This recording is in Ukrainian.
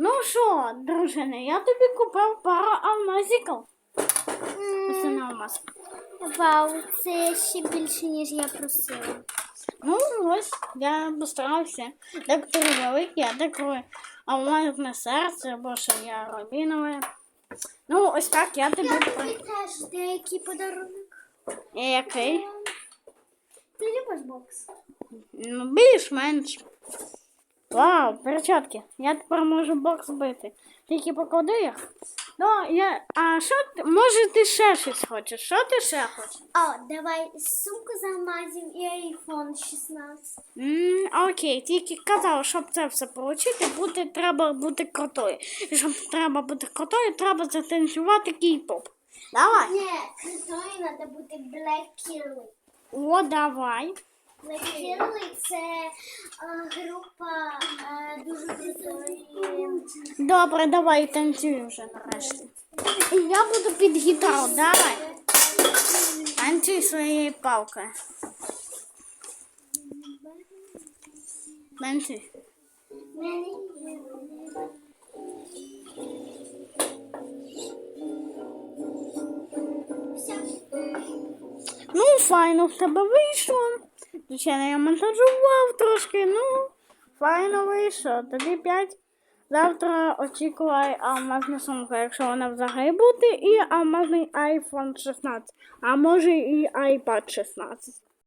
Ну що, дружина, я тобі купив пару алмазиків. Ось це на алмаз. Вау, це ще більше, ніж я просила. Ну, ось, я постарався. Декоторі великі, а деколи алмазне серце, або що я рубінове. Ну, ось так я тобі Я тобі теж деякий подарунок. Який? Ти любиш бокс? Ну, більш-менш. Вау, перчатки. Я тепер можу бокс бити. Тільки поклади їх. Ну, я... А що ти... Може ти ще щось хочеш? Що ти ще хочеш? О, давай сумку з алмазів і айфон 16. М, окей, тільки казав, щоб це все отримати, бути, треба бути крутою. І щоб треба бути крутою, треба затанцювати кей-поп. Давай. Ні, крутою треба бути Black О, давай. Black це група дуже крутої. Добре, давай танцюй вже нарешті. Я буду під гітару, давай. Танцюй своєю палкою. Танцюй. Ну, файно в тебе вийшло. Звичайно, я монтажував трошки, ну, файно вийшло. Тобі 5. Завтра очікувай алмазну сумку, якщо вона взагалі буде, і алмазний iPhone 16, а може і iPad 16.